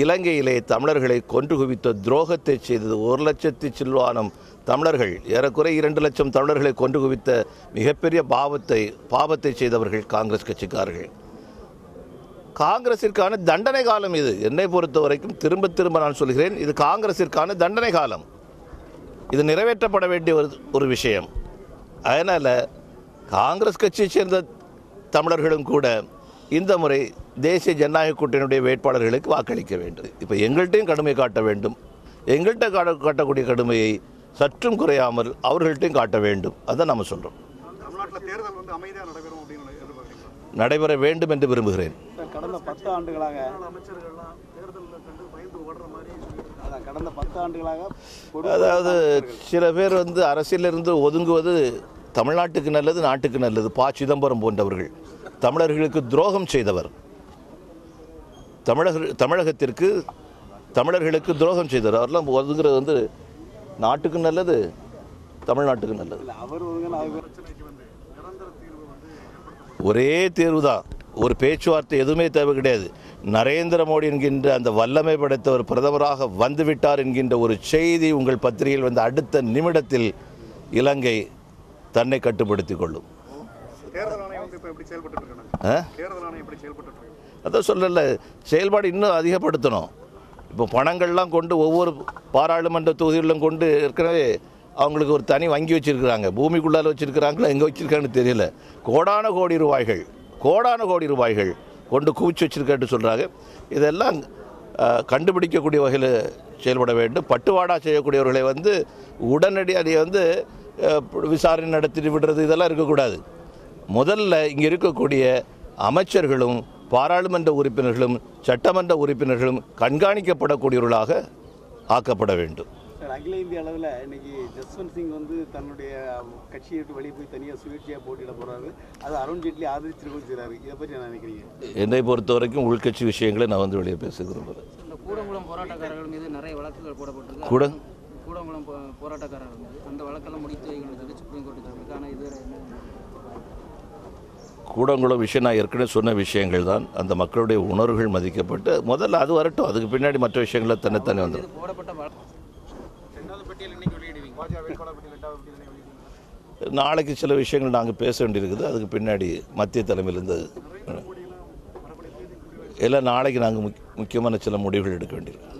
இலங்கையிலே தமிழர்களை கொன்று குவித்த துரோகத்தை செய்தது ஒரு லட்சத்தி சில்வானம் தமிழர்கள். ஏறக்குறை இரண்டு லட்சம் தமிழர்களை கொன்று குவித்த மிகப்பெரிய பாவத்தை பாவத்தை செய்தவர்கள் காங்கிரஸ் கட்சிக்காரர்கள். காங்கிரசிற்கான தண்டனை காலம் இது. என்னை பொறுத்த வரைக்கும் திரும்ப திரும்ப நான் சொல்கிறேன் இது காங்கிரசிற்கான தண்டனை காலம். இது நிறைவேற்றப்பட வேண்டிய ஒரு ஒரு விஷயம். அதனால் காங்கிரஸ் கட்சியை சேர்ந்த தமிழர்களும் கூட இந்த முறை தேசிய ஜனநாயக கூட்டணியுடைய வேட்பாளர்களுக்கு வாக்களிக்க வேண்டும். இப்போ எங்கள்கிட்டையும் கடுமை காட்ட வேண்டும். எங்கள்கிட்ட காட்ட காட்டக்கூடிய கடுமையை சற்றும் குறையாமல் அவர்கள்ட்டையும் காட்ட வேண்டும். அதை நம்ம சொல்கிறோம் நடைபெற வேண்டும் என்று விரும்புகிறேன். சார் கடந்த பத்து ஆண்டுகளாக அமைச்சர்கள்லாம் தேர்தலில் கண்டு பயந்து ஓடுற மாதிரி அதான் கடந்த பத்து ஆண்டுகளாக கொடு- அதாவது சில பேர் வந்து அரசியலிருந்து ஒதுங்குவது தமிழ்நாட்டுக்கு நல்லது நாட்டுக்கு நல்லது. ப. சிதம்பரம் போன்றவர்கள். தமிழர்களுக்கு துரோகம் செய்தவர். தமிழக தமிழகத்திற்கு தமிழர்களுக்கு துரோகம் செய்தவர். அவரெல்லாம் ஒதுங்கிறது வந்து நாட்டுக்கு நல்லது தமிழ்நாட்டுக்கு நல்லது. தீர்வு ஒரே தேர்வு தான் ஒரு பேச்சுவார்த்தை எதுவுமே தேவை கிடையாது. நரேந்திர மோடி என்கின்ற அந்த வல்லமை படைத்தவர் பிரதமராக வந்துவிட்டார் என்கின்ற ஒரு செய்தி உங்கள் பத்திரிகையில் வந்த அடுத்த நிமிடத்தில் இலங்கை தன்னை கட்டுப்படுத்திக் கொள்ளும். அதான் சொல்லல. செயல்பாடு இன்னும் அதிகப்படுத்தணும். இப்போ பணங்கள்லாம் கொண்டு ஒவ்வொரு பாராளுமன்ற தொகுதிகளிலும் கொண்டு ஏற்கனவே அவங்களுக்கு ஒரு தனி வங்கி வச்சிருக்கிறாங்க. பூமிக்குள்ளால வச்சிருக்கிறாங்களா? எங்கே வச்சிருக்காங்கன்னு தெரியல. கோடான கோடி ரூபாய்கள் கோடான கோடி ரூபாய்கள் கொண்டு குவிச்சு வச்சிருக்கேன்னு சொல்கிறாங்க இதெல்லாம் கண்டுபிடிக்கக்கூடிய வகையில் செயல்பட வேண்டும். பட்டுவாடா செய்யக்கூடியவர்களை வந்து உடனடியாக வந்து விசாரணை நடத்திட்டு விடுறது இதெல்லாம் இருக்கக்கூடாது. முதல்ல இங்கே இருக்கக்கூடிய அமைச்சர்களும் பாராளுமன்ற உறுப்பினர்களும் சட்டமன்ற உறுப்பினர்களும் கண்காணிக்கப்படக்கூடியவர்களாக ஆக்கப்பட வேண்டும். சார் அகில இந்திய அளவில் இன்னைக்கு ஜஸ்வந்த் சிங் வந்து தன்னுடைய கட்சியை விட்டு வெளியே போய் தனியாக சுயேட்சையாக போட்டியிட போறாரு. அது அருண் ஜேட்லி ஆதரிச்சிருக்கோம் செய்றாரு இதை பற்றி என்ன நினைக்கிறீங்க? என்னை பொறுத்த வரைக்கும் உள்கட்சி விஷயங்களை நான் வந்து வெளியே பேச விரும்புகிறேன் கூடங்குளம் போராட்டக்காரர்கள் மீது நிறைய வழக்குகள் போடப்பட்டிருக்கு. கூட? கூடங்குளம் போராட்டக்காரர்கள் அந்த வழக்கெல்லாம் முடித்து சொல்லி சுப்ரீம் கோர்ட்டு ஆனால் இதுவரை என்ன கூடங்குளம் விஷயம் நான் ஏற்கனவே சொன்ன விஷயங்கள் தான் அந்த மக்களுடைய உணர்வுகள் மதிக்கப்பட்டு முதல்ல அது வரட்டும் அதுக்கு பின்னாடி மற்ற விஷயங்களை தன்னைத்தானே வந்துடும் நாளைக்கு சில விஷயங்கள் நாங்கள் பேச வேண்டியிருக்குது அதுக்கு பின்னாடி மத்திய தலைமையிலேருந்து எல்லாம் நாளைக்கு நாங்கள் முக் முக்கியமான சில முடிவுகள் எடுக்க வேண்டியிருக்கு